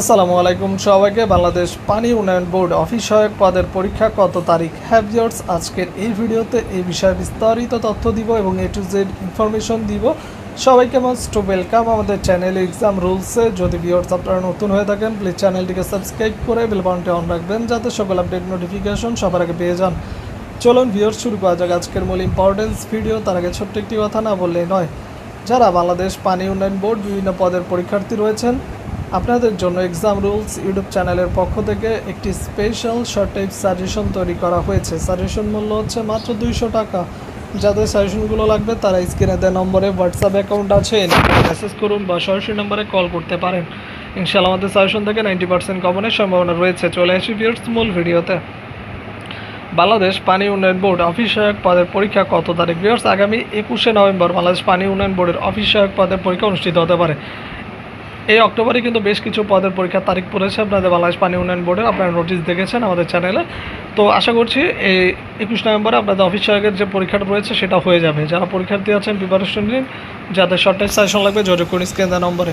আসসালামু আলাইকুম সবাইকে। বাংলাদেশ পানি উন্নয়ন বোর্ড অফিস সহায়ক পদের পরীক্ষা কত তারিখ? হ্যাভ হ্যাভিয়ার্স আজকের এই ভিডিওতে এই বিষয়ে বিস্তারিত তথ্য দিব এবং এ টু জেড ইনফরমেশন দিব। সবাইকে মাস্ট ওয়েলকাম। আমাদের চ্যানেল এক্সাম রুলসে। যদি ভিউয়ার্স আপনারা নতুন হয়ে থাকেন, প্লিজ চ্যানেলটিকে সাবস্ক্রাইব করে বেল বাটনটি অন রাখবেন যাতে সকল আপডেট নোটিফিকেশন সবার আগে পেয়ে যান। চলুন ভিউয়ার্স, শুরু করা যাক আজকের মূল ইম্পর্টেন্স ভিডিও তার আগে ছোট্ট একটি কথা না বললেই নয়। যারা বাংলাদেশ পানি উন্নয়ন বোর্ড বিভিন্ন পদের পরীক্ষার্থী রয়েছেন আপনাদের জন্য এক্সাম রুলস ইউটিউব চ্যানেলের পক্ষ থেকে একটি স্পেশাল শর্ট টাইপ সাজেশন তৈরি করা হয়েছে। সাজেশন মূল্য হচ্ছে মাত্র দুইশো টাকা। যাদের সাজেশনগুলো লাগবে, তারা স্ক্রিনে দেওয়া নম্বরে হোয়াটসঅ্যাপ অ্যাকাউন্ট আছে। মেসেজ করুন বা সরাসরি নম্বরে কল করতে পারেন। ইনশাআল্লাহ আমাদের সাজেশন থেকে নাইনটি পার্সেন্ট কমনের সম্ভাবনা রয়েছে। চলে আসি ভিউয়ার্স মূল ভিডিওতে। বাংলাদেশ পানি উন্নয়ন বোর্ড অফিস সহায়ক পদের পরীক্ষা কত তারিখ? ভিউয়ার্স আগামী একুশে নভেম্বর বাংলাদেশ পানি উন্নয়ন বোর্ডের অফিস সহায়ক পদের পরীক্ষা অনুষ্ঠিত হতে পারে। এই অক্টোবরে কিন্তু বেশ কিছু পদের পরীক্ষার তারিখ পড়েছে আপনাদের বাংলাদেশ পানি উন্নয়ন বোর্ডের। আপনারা নোটিশ দেখেছেন আমাদের চ্যানেলে তো আশা করছি এই একুশ নভেম্বরে আপনাদের অফিস সহায়কের যে পরীক্ষাটা রয়েছে, সেটা হয়ে যাবে। যারা পরীক্ষার্থী আছেন প্রিপারেশন নিন। যাদের শর্টেজ সাজেশন লাগবে, যোগাযোগ করুন স্ক্রিন দেওয়া নম্বরে।